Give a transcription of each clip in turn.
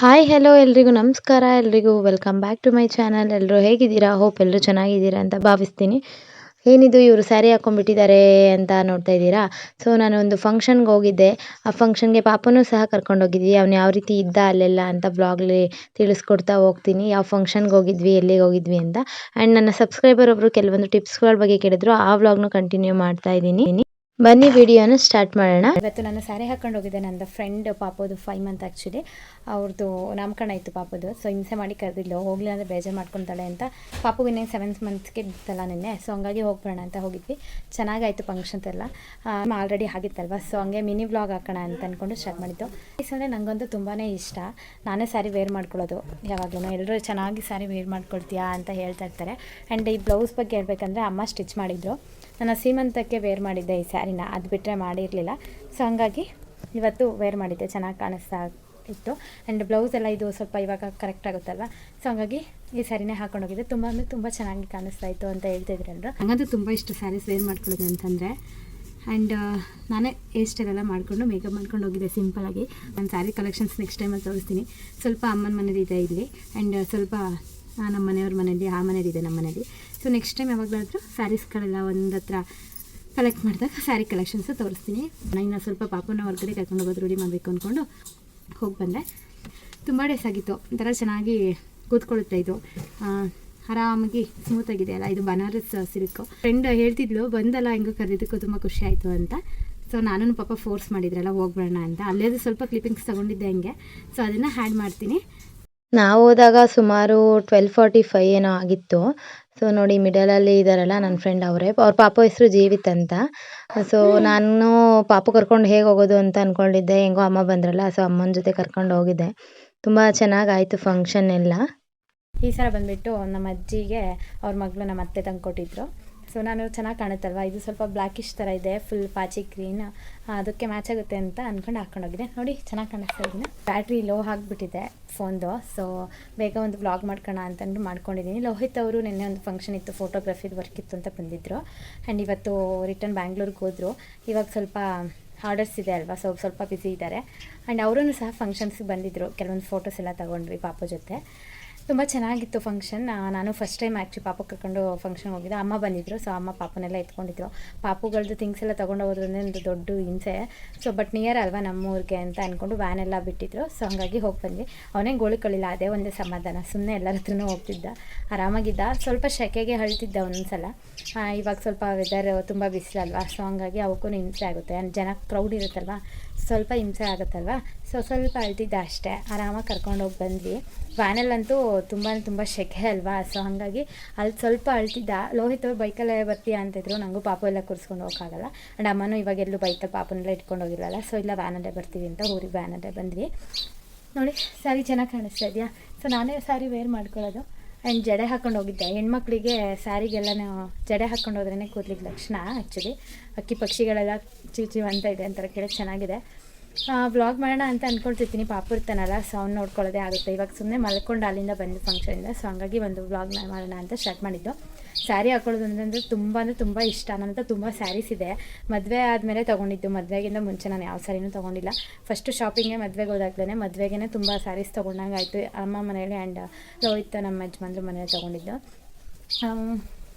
Hi hello ಎಲ್ರಿಗೂ ನಮಸ್ಕಾರ. ಎಲ್ರಿಗೂ welcome back to my channel ಎಲ್ಲರೂ ಹೇಗಿದ್ದೀರಾ? ಹೋಪ್ ಎಲ್ಲರೂ ಚೆನ್ನಾಗಿದ್ದೀರಾ ಅಂತ ಭಾವಿಸ್ತೀನಿ. ಏನಿದು, ಇವರು ಸ್ಯಾರಿ ಹಾಕೊಂಡ್ಬಿಟ್ಟಿದ್ದಾರೆ ಅಂತ ನೋಡ್ತಾ ಇದ್ದೀರಾ? ಸೊ ನಾನು ಒಂದು ಫಂಕ್ಷನ್ಗೆ ಹೋಗಿದ್ದೆ. ಆ ಫಂಕ್ಷನ್ಗೆ ಪಾಪನೂ ಸಹ ಕರ್ಕೊಂಡೋಗಿದ್ವಿ ಅವ್ನು ಯಾವ ರೀತಿ ಇದ್ದ ಅಲ್ಲೆಲ್ಲ ಅಂತ ಬ್ಲಾಗ್ಲಿ ತಿಳಿಸ್ಕೊಡ್ತಾ ಹೋಗ್ತೀನಿ. ಯಾವ ಫಂಕ್ಷನ್ಗೆ ಹೋಗಿದ್ವಿ, ಎಲ್ಲಿಗೆ ಹೋಗಿದ್ವಿ ಅಂತ. ಆ್ಯಂಡ್ ನನ್ನ ಸಬ್ಸ್ಕ್ರೈಬರ್ ಒಬ್ಬರು ಕೆಲವೊಂದು ಟಿಪ್ಸ್ಗಳ ಬಗ್ಗೆ ಕೇಳಿದ್ರು. ಆ ವ್ಲಾಗ್ನು ಕಂಟಿನ್ಯೂ ಮಾಡ್ತಾ ಇದ್ದೀನಿ. ಬನ್ನಿ ವಿಡಿಯೋನ ಸ್ಟಾರ್ಟ್ ಮಾಡೋಣ. ಇವತ್ತು ನಾನು ಸ್ಯಾರಿ ಹಾಕೊಂಡು ಹೋಗಿದ್ದೆ. ನನ್ನ ಫ್ರೆಂಡ್ ಪಾಪದು ಫೈವ್ ಮಂತ್ ಆ್ಯಕ್ಚುಲಿ ಅವ್ರದ್ದು ನಾಮಕರಣ ಇತ್ತು ಪಾಪದು. ಸೊ ಹಿಂಸೆ ಮಾಡಿ ಕರೆದಿಲ್ಲ ಹೋಗ್ಲಿಲ್ಲ ಅಂದರೆ ಬೇಜಾರು ಮಾಡ್ಕೊತಾಳೆ ಅಂತ. ಪಾಪು ಇನ್ನೇ ಸೆವೆಂತ್ ಮಂತ್ಸ್ಗೆ ಇತ್ತಲ್ಲ ನಿನ್ನೆ. ಸೊ ಹಂಗಾಗಿ ಹೋಗ್ಬೋಣ ಅಂತ ಹೋಗಿದ್ವಿ. ಚೆನ್ನಾಗಾಯಿತು ಫಂಕ್ಷನ್ಸ್ ಎಲ್ಲ. ಆಲ್ರೆಡಿ ಆಗಿತ್ತಲ್ವ? ಸೊ ಹಂಗೆ ಮಿನಿ ವ್ಲಾಗ್ ಹಾಕೋಣ ಅಂತ ಅಂದ್ಕೊಂಡು ಸ್ಟಾರ್ಟ್ ಮಾಡಿದ್ದು. ಈ ಅಂದರೆ ನನಗಂತೂ ತುಂಬಾ ಇಷ್ಟ. ನಾನೇ ಸ್ಯಾರಿ ವೇರ್ ಮಾಡ್ಕೊಳ್ಳೋದು. ಯಾವಾಗಲೂ ಎಲ್ಲರೂ ಚೆನ್ನಾಗಿ ಸ್ಯಾರಿ ವೇರ್ ಮಾಡ್ಕೊಳ್ತೀಯಾ ಅಂತ ಹೇಳ್ತಾ ಇರ್ತಾರೆ. ಆ್ಯಂಡ್ ಈ ಬ್ಲೌಸ್ ಬಗ್ಗೆ ಹೇಳ್ಬೇಕಂದ್ರೆ ಅಮ್ಮ ಸ್ಟಿಚ್ ಮಾಡಿದ್ರು. ನನ್ನ ಸೀಮಂತಕ್ಕೆ ವೇರ್ ಮಾಡಿದ್ದೆ ಈ ಸ್ಯಾರಿನ ಅದು ಬಿಟ್ಟರೆ ಮಾಡಿರಲಿಲ್ಲ. ಸೊ ಹಂಗಾಗಿ ಇವತ್ತು ವೇರ್ ಮಾಡಿದ್ದೆ. ಚೆನ್ನಾಗಿ ಕಾಣಿಸ್ತಾ ಇತ್ತು. ಆ್ಯಂಡ್ ಬ್ಲೌಸ್ ಎಲ್ಲ ಇದು ಸ್ವಲ್ಪ ಇವಾಗ ಕರೆಕ್ಟ್ ಆಗುತ್ತಲ್ವ? ಸೊ ಹಂಗಾಗಿ ಈ ಸ್ಯಾರಿನೇ ಹಾಕೊಂಡೋಗಿದ್ದೆ ತುಂಬ ಅಂದರೆ ತುಂಬ ಚೆನ್ನಾಗಿ ಕಾಣಿಸ್ತಾ ಇತ್ತು ಅಂತ ಹೇಳ್ತಿದ್ರು ಎಲ್ಲರೂ ಹಂಗಂತೂ ತುಂಬ ಇಷ್ಟ ಸ್ಯಾರೀಸ್ ವೇರ್ ಮಾಡ್ಕೊಳ್ಳೋದು ಅಂತಂದರೆ. ಆ್ಯಂಡ್ ನಾನೇ ಹೇರ್ ಸ್ಟೈಲೆಲ್ಲ ಮಾಡಿಕೊಂಡು ಮೇಕಪ್ ಮಾಡ್ಕೊಂಡು ಹೋಗಿದ್ದೆ ಸಿಂಪಲಾಗಿ ನಾನು ಸ್ಯಾರಿ ಕಲೆಕ್ಷನ್ಸ್ ನೆಕ್ಸ್ಟ್ ಟೈಮಲ್ಲಿ ತೋರಿಸ್ತೀನಿ. ಸ್ವಲ್ಪ ಅಮ್ಮನ ಮನೇದು ಇದೆ ಇಲ್ಲಿ. ಆ್ಯಂಡ್ ಸ್ವಲ್ಪ ನಮ್ಮ ಮನೆಯವ್ರ ಮನೇಲಿ ಆ ಮನೇಲಿ ಇದೆ ನಮ್ಮ ಮನೇಲಿ ಸೊ ನೆಕ್ಸ್ಟ್ ಟೈಮ್ ಯಾವಾಗಲಾದರೂ ಸ್ಯಾರೀಸ್ಗಳೆಲ್ಲ ಒಂದು ಹತ್ರ ಕಲೆಕ್ಟ್ ಮಾಡಿದಾಗ ಸ್ಯಾರಿ ಕಲೆಕ್ಷನ್ಸು ತೋರಿಸ್ತೀನಿ. ನಾನು ಸ್ವಲ್ಪ ಪಾಪನ ಹೊರಗಡೆ ಕರ್ಕೊಂಡು ಹೋಗೋದು ರೂಢಿ ಮಾಡಬೇಕು ಅಂದ್ಕೊಂಡು ಹೋಗಿ ಬಂದೆ. ತುಂಬ ಡೇಸ್ ಆಗಿತ್ತು. ಒಂಥರ ಚೆನ್ನಾಗಿ ಕೂತ್ಕೊಳ್ಳುತ್ತೆ ಇದು. ಆರಾಮಾಗಿ ಸ್ಮೂತಾಗಿದೆ ಅಲ್ಲ? ಇದು ಬನಾರಸ್ ಸಿಲ್ಕು. ಫ್ರೆಂಡ್ ಹೇಳ್ತಿದ್ಲು, ಬಂದಲ್ಲ, ಹೆಂಗೋ ಕರೆದಿದ್ದಕ್ಕೂ ತುಂಬ ಖುಷಿ ಆಯಿತು ಅಂತ. ಸೊ ನಾನು ಪಾಪ ಫೋರ್ಸ್ ಮಾಡಿದ್ರಲ್ಲ ಹೋಗ್ಬೇಡ ಅಂತ. ಅಲ್ಲೇ ಸ್ವಲ್ಪ ಕ್ಲಿಪ್ಪಿಂಗ್ಸ್ ತೊಗೊಂಡಿದ್ದೆ ಹಂಗೆ. ಸೊ ಅದನ್ನು ಹ್ಯಾಡ್ ಮಾಡ್ತೀನಿ. ನಾವು ಹೋದಾಗ ಸುಮಾರು ಟ್ವೆಲ್ ಫಾರ್ಟಿ ಫೈ ಏನೋ ಆಗಿತ್ತು. ಸೊ ನೋಡಿ ಮಿಡಲಲ್ಲಿ ಇದ್ದಾರಲ್ಲ ನನ್ನ ಫ್ರೆಂಡ್ ಅವರೇ, ಅವ್ರ ಪಾಪ ಹೆಸರು ಜೀವಿತ್ ಅಂತ. ಸೊ ನಾನು ಪಾಪ ಕರ್ಕೊಂಡು ಹೇಗೆ ಹೋಗೋದು ಅಂತ ಅಂದ್ಕೊಂಡಿದ್ದೆ ಹೆಂಗೋ ಅಮ್ಮ ಬಂದ್ರಲ್ಲ ಸೊ ಅಮ್ಮನ ಜೊತೆ ಕರ್ಕೊಂಡು ಹೋಗಿದ್ದೆ. ತುಂಬ ಚೆನ್ನಾಗಾಯಿತು ಫಂಕ್ಷನ್ ಎಲ್ಲ. ಈ ಸಲ ಬಂದ್ಬಿಟ್ಟು ನಮ್ಮ ಅಜ್ಜಿಗೆ, ಅವ್ರ ಮಗಳು ನಮ್ಮ ಅತ್ತೆ ತಂದು ಕೊಟ್ಟಿದ್ರು ಸೊ ನಾನು ಚೆನ್ನಾಗಿ ಕಾಣುತ್ತಲ್ವ? ಇದು ಸ್ವಲ್ಪ ಬ್ಲ್ಯಾಕಿಶ್ ಥರ ಇದೆ ಫುಲ್ ಪಾಚಿ ಗ್ರೀನ್ ಅದಕ್ಕೆ ಮ್ಯಾಚ್ ಆಗುತ್ತೆ ಅಂತ ಅಂದ್ಕೊಂಡು ಹಾಕೊಂಡೋಗಿದೆ ನೋಡಿ, ಚೆನ್ನಾಗಿ ಕಾಣಿಸ್ತಾ ಇದ್ದೀನಿ ಬ್ಯಾಟ್ರಿ ಲೋ ಆಗಿಬಿಟ್ಟಿದೆ ಫೋನ್ದು ಸೊ ಬೇಗ ಒಂದು ವ್ಲಾಗ್ ಮಾಡ್ಕೋಣ ಅಂತಂದು ಮಾಡ್ಕೊಂಡಿದ್ದೀನಿ ಲೋಹಿತ್ ಅವರು ನಿನ್ನೆ ಒಂದು ಫಂಕ್ಷನ್ ಇತ್ತು ಫೋಟೋಗ್ರಫಿದು ವರ್ಕ್ ಇತ್ತು ಅಂತ ಬಂದಿದ್ದರು ಆ್ಯಂಡ್ ಇವತ್ತು ರಿಟರ್ನ್ ಬ್ಯಾಂಗ್ಳೂರಿಗೆ ಹೋದರು. ಇವಾಗ ಸ್ವಲ್ಪ ಆರ್ಡರ್ಸ್ ಇದೆ ಅಲ್ವಾ? ಸೊ ಸ್ವಲ್ಪ ಬ್ಯುಸಿ ಇದ್ದಾರೆ ಆ್ಯಂಡ್ ಅವರೂ ಸಹ ಫಂಕ್ಷನ್ಸ್ಗೆ ಬಂದಿದ್ದರು ಕೆಲವೊಂದು ಫೋಟೋಸ್ ಎಲ್ಲ ತಗೊಂಡ್ವಿ ಪಾಪ ಜೊತೆ. ತುಂಬ ಚೆನ್ನಾಗಿತ್ತು ಫಂಕ್ಷನ್ ನಾನು ಫಸ್ಟ್ ಟೈಮ್ ಆ್ಯಕ್ಚುಲಿ ಪಾಪ ಕರ್ಕೊಂಡು ಫಂಕ್ಷನ್ ಹೋಗಿದ್ದೆ. ಅಮ್ಮ ಬಂದಿದ್ದರು ಸೊ ಅಮ್ಮ ಪಾಪನೆಲ್ಲ ಎತ್ಕೊಂಡಿದ್ರು. ಪಾಪುಗಳದ್ದು ಥಿಂಗ್ಸ್ ಎಲ್ಲ ತೊಗೊಂಡು ಹೋದ್ರಿಂದ ಒಂದು ದೊಡ್ಡ ಹಿಂಸೆ. ಸೊ ಬಟ್ ನಿಯರ್ ಅಲ್ವಾ ನಮ್ಮೂರಿಗೆ ಅಂತ ಅಂದ್ಕೊಂಡು ವ್ಯಾನೆಲ್ಲ ಬಿಟ್ಟಿದ್ರು. ಸೊ ಹಂಗಾಗಿ ಹೋಗಿ ಬಂದ್ವಿ. ಅವನೇ ಗೋಳಿಕೊಳ್ಳಿಲ್ಲ ಅದೇ ಒಂದೇ ಸಮಾಧಾನ. ಸುಮ್ಮನೆ ಎಲ್ಲರ ಹತ್ರನೂ ಹೋಗ್ತಿದ್ದ. ಆರಾಮಾಗಿದ್ದ. ಸ್ವಲ್ಪ ಶೆಕೆಗೆ ಹಳ್ತಿದ್ದ ಒಂದೊಂದ್ಸಲ ಇವಾಗ ಸ್ವಲ್ಪ ವೆದರ್ ತುಂಬ ಬಿಸಿಲಲ್ವಾ ಸೊ ಹಂಗಾಗಿ ಅವಕ್ಕೂ ಹಿಂಸೆ ಆಗುತ್ತೆ. ಜನ ಕ್ರೌಡ್ ಇರುತ್ತಲ್ವ, ಸ್ವಲ್ಪ ಹಿಂಸೆ ಆಗುತ್ತಲ್ವ? ಸೊ ಸ್ವಲ್ಪ ಅಳ್ತಿದ್ದ ಅಷ್ಟೇ. ಆರಾಮಾಗಿ ಕರ್ಕೊಂಡೋಗಿ ಬಂದ್ವಿ. ವ್ಯಾನಲ್ಲಂತೂ ತುಂಬಾ ತುಂಬ ಶೆಕೆ ಅಲ್ವಾ? ಸೊ ಹಾಗಾಗಿ ಅಲ್ಲಿ ಸ್ವಲ್ಪ ಅಳ್ತಿದ್ದ, ಲೋಹಿತ್ ಅವ್ರು ಬೈಕಲ್ಲೇ ಬರ್ತೀಯ? ಅಂತಿದ್ರು ನನಗೂ ಪಾಪು ಎಲ್ಲ ಕೂರಿಸ್ಕೊಂಡು ಹೋಗೋಕ್ಕಾಗಲ್ಲ. ಆ್ಯಂಡ್ ಅಮ್ಮನೂ ಇವಾಗ ಎಲ್ಲೂ ಬೈಕಲ್ಲಿ ಪಾಪನೆಲ್ಲ ಇಟ್ಕೊಂಡು ಹೋಗಿರಲ್ಲ. ಸೊ ಇಲ್ಲ ವ್ಯಾನಲ್ಲೇ ಬರ್ತೀವಿ ಅಂತ ಊರಿಗೆ ವ್ಯಾನಲ್ಲೇ ಬಂದ್ವಿ. ನೋಡಿ ಸ್ಯಾರಿ ಚೆನ್ನಾಗಿ ಕಾಣಿಸ್ತಾ ಇದೆಯಾ? ಸೊ ನಾನೇ ಸ್ಯಾರಿ ವೇರ್ ಮಾಡ್ಕೊಳ್ಳೋದು. ಆ್ಯಂಡ್ ಜಡೆ ಹಾಕೊಂಡು ಹೋಗಿದ್ದೆ. ಹೆಣ್ಮಕ್ಳಿಗೆ ಸ್ಯಾರಿಗೆಲ್ಲನೂ ಜಡೆ ಹಾಕೊಂಡು ಹೋದ್ರೇ ಕೂದಲಿಗೆ ಲಕ್ಷಣ ಆ್ಯಕ್ಚುಲಿ ಅಕ್ಕಿ ಪಕ್ಷಿಗಳೆಲ್ಲ ಚೀಚಿ ಅಂತ ಇದೆ ಅಂತಾರೆ ಕೇಳೋಕ್ಕೆ ಚೆನ್ನಾಗಿದೆ. ವ್ಲಾಗ್ ಮಾಡೋಣ ಅಂತ ಅಂದ್ಕೊಳ್ತಿರ್ತೀನಿ ಪಾಪ ಇರ್ತಾನಲ್ಲ ಸೌಂಡ್ ನೋಡ್ಕೊಳ್ಳೋದೇ ಆಗುತ್ತೆ. ಇವಾಗ ಸುಮ್ಮನೆ ಮಲ್ಕೊಂಡು ಅಲ್ಲಿಂದ ಬಂದು ಫಂಕ್ಷನಿಂದ ಸೊ ಹಂಗಾಗಿ ಒಂದು ವ್ಲಾಗ್ ಮಾಡೋಣ ಅಂತ ಸ್ಟಾರ್ಟ್ ಮಾಡಿದ್ದು. ಸ್ಯಾರಿ ಹಾಕೊಳ್ಳೋದು ಅಂತಂದರೆ ತುಂಬ ಅಂದರೆ ತುಂಬ ಇಷ್ಟ. ನನ್ನಂತ ತುಂಬ ಸ್ಯಾರೀಸ್ ಇದೆ. ಮದುವೆ ಆದಮೇಲೆ ತೊಗೊಂಡಿದ್ದು. ಮದುವೆಗಿಂತ ಮುಂಚೆ ನಾನು ಯಾವ ಸ್ಯಾರಿನೂ ತೊಗೊಂಡಿಲ್ಲ. ಫಸ್ಟು ಶಾಪಿಂಗ್ಗೆ ಮದುವೆಗೆ ಹೋದಾಗ್ಲೇ ಮದುವೆಗೇ ತುಂಬ ಸ್ಯಾರೀಸ್ ತೊಗೊಂಡಂಗಾಯಿತು. ಅಮ್ಮ ಮನೇಲಿ ಆ್ಯಂಡ್ ಲೋಹಿತ್ ನಮ್ಮ ಯಜಮಾನ್ರ ಮನೇಲಿ ತೊಗೊಂಡಿದ್ದು.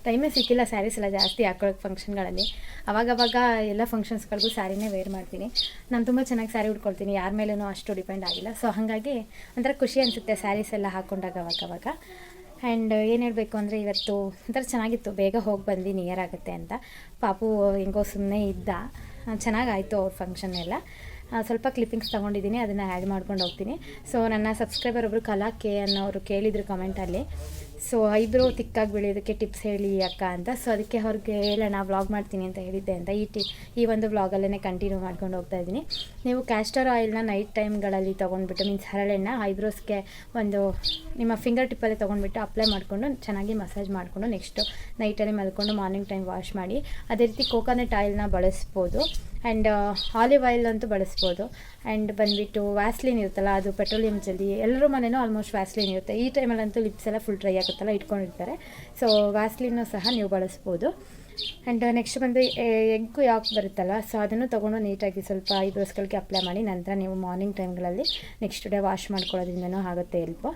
ಟೈಮೇ ಸಿಕ್ಕಿಲ್ಲ ಸ್ಯಾರೀಸ್ ಎಲ್ಲ ಜಾಸ್ತಿ ಹಾಕೊಳ್ಳೋಕೆ ಫಂಕ್ಷನ್ಗಳಲ್ಲಿ. ಅವಾಗವಾಗ ಎಲ್ಲ ಫಂಕ್ಷನ್ಸ್ಗಳಿಗೂ ಸ್ಯಾರಿನೇ ವೇರ್ ಮಾಡ್ತೀನಿ. ನಾನು ತುಂಬ ಚೆನ್ನಾಗಿ ಸ್ಯಾರಿ ಉಟ್ಕೊಳ್ತೀನಿ, ಯಾರ ಮೇಲೂ ಅಷ್ಟು ಡಿಪೆಂಡ್ ಆಗಿಲ್ಲ. ಸೊ ಹಾಗಾಗಿ ಒಂಥರ ಖುಷಿ ಅನಿಸುತ್ತೆ ಸ್ಯಾರೀಸ್ ಎಲ್ಲ ಹಾಕ್ಕೊಂಡಾಗ ಅವಾಗವಾಗ. ಆ್ಯಂಡ್ ಏನು ಹೇಳಬೇಕು ಅಂದರೆ ಇವತ್ತು ಒಂಥರ ಚೆನ್ನಾಗಿತ್ತು. ಬೇಗ ಹೋಗಿ ಬಂದು ನಿಯರ್ ಆಗುತ್ತೆ ಅಂತ. ಪಾಪು ಹೆಂಗೋ ಸುಮ್ಮನೆ ಇದ್ದ. ಚೆನ್ನಾಗಾಯಿತು ಅವ್ರ ಫಂಕ್ಷನ್ ಎಲ್ಲ. ಸ್ವಲ್ಪ ಕ್ಲಿಪ್ಪಿಂಗ್ಸ್ ತೊಗೊಂಡಿದ್ದೀನಿ, ಅದನ್ನು ಆ್ಯಡ್ ಮಾಡ್ಕೊಂಡು ಹೋಗ್ತೀನಿ. ಸೊ ನನ್ನ ಸಬ್ಸ್ಕ್ರೈಬರ್ ಒಬ್ಬರು ಕಲಾ ಕೆ ಅನ್ನೋರು ಕೇಳಿದರು ಕಮೆಂಟಲ್ಲಿ ಸೊ ಐಬ್ರೋ ತಿಕ್ಕಾಗಿ ಬೆಳೆಯೋದಕ್ಕೆ ಟಿಪ್ಸ್ ಹೇಳಿ ಅಕ್ಕ ಅಂತ. ಸೊ ಅದಕ್ಕೆ ಅವ್ರಿಗೆ ಹೇಳೋಣ ವ್ಲಾಗ್ ಮಾಡ್ತೀನಿ ಅಂತ ಹೇಳಿದ್ದೆ ಅಂತ. ಈ ಟಿ, ಈ ಒಂದು ವ್ಲಾಗಲ್ಲೇ ಕಂಟಿನ್ಯೂ ಮಾಡ್ಕೊಂಡು ಹೋಗ್ತಾ ಇದ್ದೀನಿ. ನೀವು ಕ್ಯಾಸ್ಟರ್ ಆಯಿಲ್ನ ನೈಟ್ ಟೈಮ್ಗಳಲ್ಲಿ ತೊಗೊಂಡ್ಬಿಟ್ಟು ಮೀನ್ಸ್ ಹರಳೆಣ್ಣ ಐಬ್ರೋಸ್ಗೆ ಒಂದು ನಿಮ್ಮ ಫಿಂಗರ್ ಟಿಪ್ಪಲ್ಲಿ ತೊಗೊಂಡ್ಬಿಟ್ಟು ಅಪ್ಲೈ ಮಾಡಿಕೊಂಡು ಚೆನ್ನಾಗಿ ಮಸಾಜ್ ಮಾಡಿಕೊಂಡು ನೆಕ್ಸ್ಟು ನೈಟಲ್ಲಿ ಮಲ್ಕೊಂಡು ಮಾರ್ನಿಂಗ್ ಟೈಮ್ ವಾಶ್ ಮಾಡಿ, ಅದೇ ರೀತಿ ಕೋಕೋನಟ್ ಆಯಿಲ್ನ ಬಳಸ್ಬೋದು. ಆ್ಯಂಡ್ ಆಲಿವ್ ಆಯಿಲ್ ಅಂತೂ ಬಳಸ್ಬೋದು. ಆ್ಯಂಡ್ ಬಂದುಬಿಟ್ಟು ವ್ಯಾಸ್ಲಿನ್ ಇರುತ್ತಲ್ಲ, ಅದು ಪೆಟ್ರೋಲಿಯಂ ಜಲ್ದಿ ಎಲ್ಲರೂ ಮನೇನೂ ಆಲ್ಮೋಸ್ಟ್ ವ್ಯಾಸ್ಲಿನ್ ಇರುತ್ತೆ. ಈ ಟೈಮಲ್ಲಂತೂ ಲಿಪ್ಸ್ ಎಲ್ಲ ಫುಲ್ ಡ್ರೈ ಆಗುತ್ತಲ್ಲ, ಇಟ್ಕೊಂಡಿರ್ತಾರೆ. ಸೊ ವ್ಯಾಸ್ಲಿನ್ನು ಸಹ ನೀವು ಬಳಸ್ಬೋದು. ಆ್ಯಂಡ್ ನೆಕ್ಸ್ಟ್ ಬಂದು ಎಗ್ಗು ಯಾಕೆ ಬರುತ್ತಲ್ಲ ಸೊ ಅದನ್ನು ತೊಗೊಂಡು ನೀಟಾಗಿ ಸ್ವಲ್ಪ ಐಬ್ರೋಸ್ಗಳಿಗೆ ಅಪ್ಲೈ ಮಾಡಿ, ನಂತರ ನೀವು ಮಾರ್ನಿಂಗ್ ಟೈಮ್ಗಳಲ್ಲಿ ನೆಕ್ಸ್ಟ್ ಡೇ ವಾಶ್ ಮಾಡ್ಕೊಳ್ಳೋದ್ರಿಂದನೂ ಆಗುತ್ತೆ ಎಲ್ಪು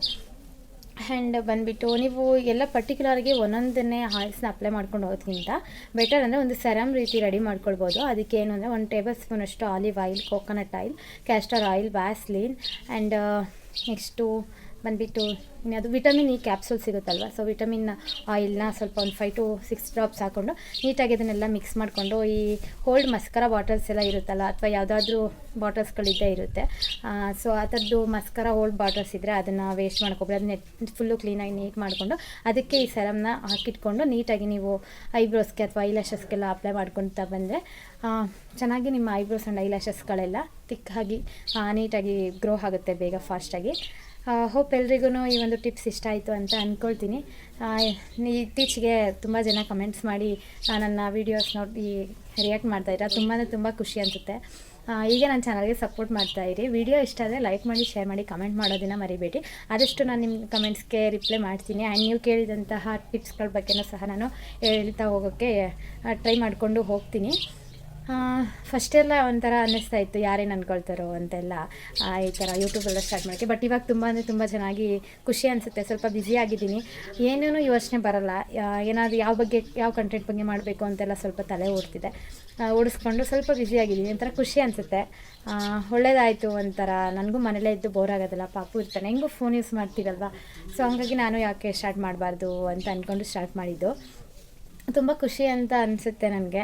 ಆ್ಯಂಡ್ ಬಂದುಬಿಟ್ಟು ನೀವು ಎಲ್ಲ ಪರ್ಟಿಕ್ಯುಲರ್ಗೆ ಒಂದೊಂದನ್ನೇ ಆಯಿಲ್ಸ್ನ ಅಪ್ಲೈ ಮಾಡ್ಕೊಂಡು ಹೋಗೋದ್ಕಿಂತ ಬೆಟರ್ ಅಂದರೆ ಒಂದು ಸೆರಮ್ ರೀತಿ ರೆಡಿ ಮಾಡ್ಕೊಳ್ಬೋದು. ಅದಕ್ಕೆ ಏನು ಅಂದರೆ ಒಂದು ಟೇಬಲ್ ಸ್ಪೂನಷ್ಟು olive oil coconut oil castor oil vaseline and next ಬಂದುಬಿಟ್ಟು ಅದು ವಿಟಮಿನ್ ಇ ಕ್ಯಾಪ್ಸೂಲ್ ಸಿಗುತ್ತಲ್ವ? ಸೊ ವಿಟಮಿನ್ ಆಯಿಲ್ನ ಸ್ವಲ್ಪ ಒಂದು ಫೈವ್ ಟು ಸಿಕ್ಸ್ ಡ್ರಾಪ್ಸ್ ಹಾಕ್ಕೊಂಡು ನೀಟಾಗಿ ಅದನ್ನೆಲ್ಲ ಮಿಕ್ಸ್ ಮಾಡಿಕೊಂಡು ಈ ಹೋಲ್ಡ್ ಮಸ್ಕರ ಬಾಟಲ್ಸ್ ಎಲ್ಲ ಇರುತ್ತಲ್ಲ, ಅಥವಾ ಯಾವುದಾದ್ರೂ ಬಾಟಲ್ಸ್ಗಳಿದ್ದೇ ಇರುತ್ತೆ. ಸೊ ಆ ಥರದ್ದು ಮಸ್ಕರ ಹೋಲ್ಡ್ ಬಾಟಲ್ಸ್ ಇದ್ದರೆ ಅದನ್ನು ವೇಸ್ಟ್ ಮಾಡ್ಕೊಬಿಡಿ ಅದನ್ನ ಫುಲ್ಲು ಕ್ಲೀನಾಗಿ ನೀಟ್ ಮಾಡಿಕೊಂಡು ಅದಕ್ಕೆ ಈ ಸೆರಮ್ನ ಹಾಕಿಟ್ಕೊಂಡು ನೀಟಾಗಿ ನೀವು ಐಬ್ರೋಸ್ಗೆ ಅಥವಾ ಐಲ್ಯಾಶಸ್ಗೆಲ್ಲ ಅಪ್ಲೈ ಮಾಡ್ಕೊತಾ ಬಂದರೆ ಚೆನ್ನಾಗಿ ನಿಮ್ಮ ಐಬ್ರೋಸ್ ಆ್ಯಂಡ್ ಐಲ್ಯಾಶಸ್ಗಳೆಲ್ಲ ತಿಕ್ಕಾಗಿ ನೀಟಾಗಿ ಗ್ರೋ ಆಗುತ್ತೆ ಬೇಗ ಫಾಸ್ಟಾಗಿ ಹೋಪ್ ಎಲ್ರಿಗೂ ಈ ಒಂದು ಟಿಪ್ಸ್ ಇಷ್ಟ ಆಯಿತು ಅಂತ ಅಂದ್ಕೊಳ್ತೀನಿ ಇತ್ತೀಚೆಗೆ ತುಂಬ ಜನ ಕಮೆಂಟ್ಸ್ ಮಾಡಿ ನನ್ನ ವೀಡಿಯೋಸ್ ನೋಡಿ ರಿಯಾಕ್ಟ್ ಮಾಡ್ತಾಯಿದ್ದೀರಾ ತುಂಬಾ ತುಂಬ ಖುಷಿ ಅನಿಸುತ್ತೆ. ಈಗ ನನ್ನ ಚಾನಲ್ಗೆ ಸಪೋರ್ಟ್ ಮಾಡ್ತಾ ಇರಿ. ವಿಡಿಯೋ ಇಷ್ಟ ಆದರೆ ಲೈಕ್ ಮಾಡಿ ಶೇರ್ ಮಾಡಿ ಕಮೆಂಟ್ ಮಾಡೋದನ್ನು ಮರಿಬೇಡಿ. ಆದಷ್ಟು ನಾನು ನಿಮ್ಮ ಕಮೆಂಟ್ಸ್ಗೆ ರಿಪ್ಲೈ ಮಾಡ್ತೀನಿ. ಆ್ಯಂಡ್ ನೀವು ಕೇಳಿದಂತಹ ಟಿಪ್ಸ್ಗಳ ಬಗ್ಗೆನೂ ಸಹ ನಾನು ಹೇಳ್ತಾ ಹೋಗೋಕ್ಕೆ ಟ್ರೈ ಮಾಡಿಕೊಂಡು ಹೋಗ್ತೀನಿ. ಫಸ್ಟೆಲ್ಲ ಒಂಥರ ಅನ್ನಿಸ್ತಾ ಇತ್ತು, ಯಾರೇನು ಅಂದ್ಕೊಳ್ತಾರೋ ಅಂತೆಲ್ಲ ಈ ಥರ ಯೂಟ್ಯೂಬೆಲ್ಲ ಸ್ಟಾರ್ಟ್ ಮಾಡೋಕ್ಕೆ. ಬಟ್ ಇವಾಗ ತುಂಬ ಅಂದರೆ ತುಂಬ ಚೆನ್ನಾಗಿ ಖುಷಿ ಅನಿಸುತ್ತೆ, ಸ್ವಲ್ಪ ಬ್ಯುಸಿ ಆಗಿದ್ದೀನಿ. ಏನೇನೂ ಯೋಚನೆ ಬರಲ್ಲ. ಏನಾದರೂ ಯಾವ ಬಗ್ಗೆ ಯಾವ ಕಂಟೆಂಟ್ ಬಗ್ಗೆ ಮಾಡಬೇಕು ಅಂತೆಲ್ಲ ಸ್ವಲ್ಪ ತಲೆ ಓಡ್ತಿದೆ. ಓಡಿಸ್ಕೊಂಡು ಸ್ವಲ್ಪ ಬ್ಯುಸಿ ಆಗಿದ್ದೀನಿ, ಒಂಥರ ಖುಷಿ ಅನಿಸುತ್ತೆ. ಒಳ್ಳೇದಾಯಿತು ಒಂಥರ. ನನಗೂ ಮನೇಲೇ ಇದ್ದು ಬೋರ್ ಆಗೋದಲ್ಲ, ಪಾಪು ಇರ್ತಾನೆ. ಹೆಂಗೂ ಫೋನ್ ಯೂಸ್ ಮಾಡ್ತೀರಲ್ವ? ಸೊ ಹಂಗಾಗಿ ನಾನು ಯಾಕೆ ಸ್ಟಾರ್ಟ್ ಮಾಡಬಾರ್ದು ಅಂತ ಅಂದ್ಕೊಂಡು ಸ್ಟಾರ್ಟ್ ಮಾಡಿದ್ದು. ತುಂಬ ಖುಷಿ ಅಂತ ಅನಿಸುತ್ತೆ ನನಗೆ.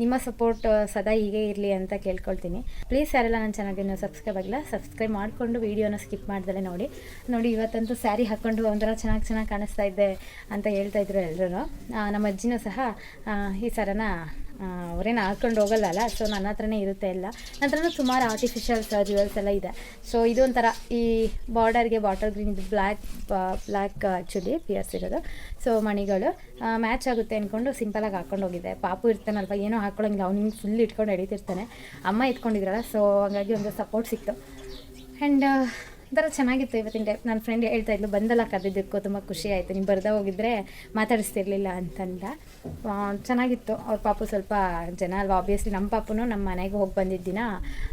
ನಿಮ್ಮ ಸಪೋರ್ಟ್ ಸದಾ ಹೀಗೆ ಇರಲಿ ಅಂತ ಕೇಳ್ಕೊಳ್ತೀನಿ. ಪ್ಲೀಸ್ ಯಾರೆಲ್ಲ ನನ್ನ ಚಾನಲ್ಗೆ ಸಬ್ಸ್ಕ್ರೈಬ್ ಆಗಿಲ್ಲ ಸಬ್ಸ್ಕ್ರೈಬ್ ಮಾಡಿಕೊಂಡು ವೀಡಿಯೋನ ಸ್ಕಿಪ್ ಮಾಡ್ದಲೆ ನೋಡಿ. ನೋಡಿ, ಇವತ್ತಂತೂ ಸ್ಯಾರಿ ಹಾಕ್ಕೊಂಡು ಒಂಥರ ಚೆನ್ನಾಗಿ ಚೆನ್ನಾಗಿ ಕಾಣಿಸ್ತಾ ಇದ್ದೆ ಅಂತ ಹೇಳ್ತಾ ಇದ್ರು ಎಲ್ಲರೂ ನಮ್ಮ ಅಜ್ಜಿನೂ ಸಹ ಈ ಸರನ ಅವ್ರೇನು ಹಾಕೊಂಡು ಹೋಗಲ್ಲಲ್ಲ? ಸೊ ನನ್ನ ಹತ್ರನೇ ಇರುತ್ತೆ ಎಲ್ಲ. ನನ್ನ ಹತ್ರನೂ ಸುಮಾರು ಆರ್ಟಿಫಿಷಿಯಲ್ ಜ್ಯುವೆಲ್ಸ್ ಎಲ್ಲ ಇದೆ. ಸೊ ಇದೊಂಥರ ಈ ಬಾರ್ಡರ್ಗೆ bottle green black black actually pears ಇರೋದು. ಸೊ ಮಣಿಗಳು ಮ್ಯಾಚ್ ಆಗುತ್ತೆ ಅಂದ್ಕೊಂಡು ಸಿಂಪಲಾಗಿ ಹಾಕೊಂಡು ಹೋಗಿದ್ದೆ ಪಾಪು ಇರ್ತಾನಲ್ವ? ಏನೋ ಹಾಕ್ಕೊಳಂಗಿಲ್ಲ ಅವ್ನಿಗೆ ಫುಲ್ ಇಟ್ಕೊಂಡು ಎಡಿತಿರ್ತಾನೆ ಅಮ್ಮ ಇಟ್ಕೊಂಡಿದ್ರಲ್ಲ ಸೊ ಹಂಗಾಗಿ ಒಂದು ಸಪೋರ್ಟ್ ಸಿಕ್ತು. ಆ್ಯಂಡ್ ಒಂಥರ ಚೆನ್ನಾಗಿತ್ತು ಇವತ್ತಿನ ಡೇ ನನ್ನ ಫ್ರೆಂಡ್ ಹೇಳ್ತಾ ಇದ್ಲು, ಬಂದಲ್ಲ ಕರೆದಿದ್ದಕ್ಕೂ, ತುಂಬ ಖುಷಿ ಆಯಿತು. ನೀವು ಬರ್ದ ಹೋಗಿದ್ರೆ ಮಾತಾಡಿಸ್ತಿರ್ಲಿಲ್ಲ ಅಂತಂದ. ಚೆನ್ನಾಗಿತ್ತು. ಅವ್ರ ಪಾಪು ಸ್ವಲ್ಪ ಜನ ಅಲ್ವಾ? ಆಬ್ವಿಯಸ್ಲಿ ನಮ್ಮ ಪಾಪುನು ನಮ್ಮ ಮನೆಗೆ ಹೋಗಿ ಬಂದಿದ್ದ ದಿನ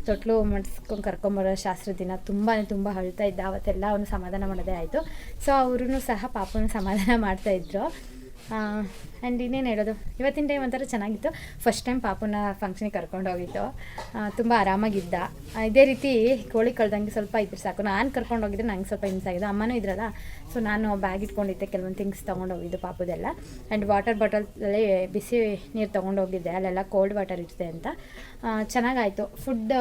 ತೊಟ್ಲು ಮಡ್ಸ್ಕೊಂಡು ಕರ್ಕೊಂಬರೋ ಶಾಸ್ತ್ರ ದಿನ ತುಂಬಾ ತುಂಬ ಅಳ್ತಾ ಇದ್ದ. ಅವತ್ತೆಲ್ಲ ಅವನು ಸಮಾಧಾನ ಮಾಡೋದೇ ಆಯಿತು. ಸೊ ಅವರು ಸಹ ಪಾಪುನ ಸಮಾಧಾನ ಮಾಡ್ತಾಯಿದ್ರು ಆ್ಯಂಡ್ ಇನ್ನೇನು ಹೇಳೋದು? ಇವತ್ತಿನ ಟೈಮ್ ಒಂಥರ ಚೆನ್ನಾಗಿತ್ತು. ಫಸ್ಟ್ ಟೈಮ್ ಪಾಪುನ ಫಂಕ್ಷನಿಗೆ ಕರ್ಕೊಂಡು ಹೋಗಿತ್ತು ತುಂಬ ಆರಾಮಾಗಿದ್ದ. ಇದೇ ರೀತಿ ಕೋಳಿ ಕಳ್ದಂಗೆ ಸ್ವಲ್ಪ ಇದ್ರೆ ಸಾಕು. ನಾನು ಕರ್ಕೊಂಡು ಹೋಗಿದ್ರೆ ನಂಗೆ ಸ್ವಲ್ಪ ಹಿಂಸೆ ಆಗಿದೆ. ಅಮ್ಮನೂ ಇದ್ರಲ್ಲ ಸೊ ನಾನು ಬ್ಯಾಗ್ ಇಟ್ಕೊಂಡಿದ್ದೆ. ಕೆಲವೊಂದು ಥಿಂಗ್ಸ್ ತೊಗೊಂಡು ಹೋಗಿದ್ದು ಪಾಪುದೆಲ್ಲ. ಆ್ಯಂಡ್ ವಾಟರ್ ಬಾಟಲಲ್ಲಿ ಬಿಸಿ ನೀರು ತೊಗೊಂಡೋಗಿದ್ದೆ ಅಲ್ಲೆಲ್ಲ ಕೋಲ್ಡ್ ವಾಟರ್ ಇರುತ್ತೆ ಅಂತ. ಚೆನ್ನಾಗಾಯಿತು. ಫುಡ್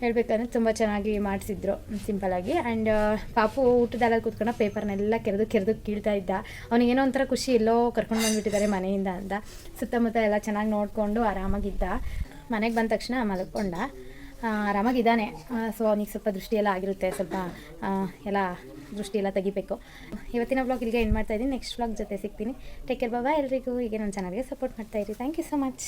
ಹೇಳ್ಬೇಕಂದ್ರೆ ತುಂಬ ಚೆನ್ನಾಗಿ ಮಾಡಿಸಿದ್ರು ಸಿಂಪಲಾಗಿ ಆ್ಯಂಡ್ ಪಾಪು ಊಟದಲ್ಲ ಕೂತ್ಕೊಂಡು ಪೇಪರ್ನೆಲ್ಲ ಕೆರೆದು ಕೆರೆದು ಕೀಳ್ತಾ ಇದ್ದ. ಅವನಿಗೇನೋ ಒಂಥರ ಖುಷಿ ಎಲ್ಲೋ ಕರ್ಕೊಂಡು ಬಂದುಬಿಟ್ಟಿದ್ದಾರೆ ಮನೆಯಿಂದ ಅಂತ. ಸುತ್ತಮುತ್ತ ಎಲ್ಲ ಚೆನ್ನಾಗಿ ನೋಡಿಕೊಂಡು ಆರಾಮಾಗಿದ್ದ. ಮನೆಗೆ ಬಂದ ತಕ್ಷಣ ಮಲ್ಕೊಂಡ. ಆರಾಮಾಗಿದ್ದಾನೆ. ಸೊ ಅವನಿಗೆ ಸ್ವಲ್ಪ ದೃಷ್ಟಿ ಎಲ್ಲ ಆಗಿರುತ್ತೆ. ಸ್ವಲ್ಪ ಎಲ್ಲ ದೃಷ್ಟಿ ಎಲ್ಲ ತೆಗಿಬೇಕು. ಇವತ್ತಿನ ಬ್ಲಾಗ್ ಇಲ್ಲಿಗೆ ಏನು ಮಾಡ್ತಾ ಇದ್ದೀನಿ. ನೆಕ್ಸ್ಟ್ ಬ್ಲಾಗ್ ಜೊತೆ ಸಿಗ್ತೀನಿ. ಟೇಕ್ ಕೇರ್ ಬಾಬಾ ಎಲ್ರಿಗೂ. ಹೀಗೆ ನನ್ನ ಚಾನಲ್ಗೆ ಸಪೋರ್ಟ್ ಮಾಡ್ತಾಯಿರಿ ಥ್ಯಾಂಕ್ ಯು ಸೊ ಮಚ್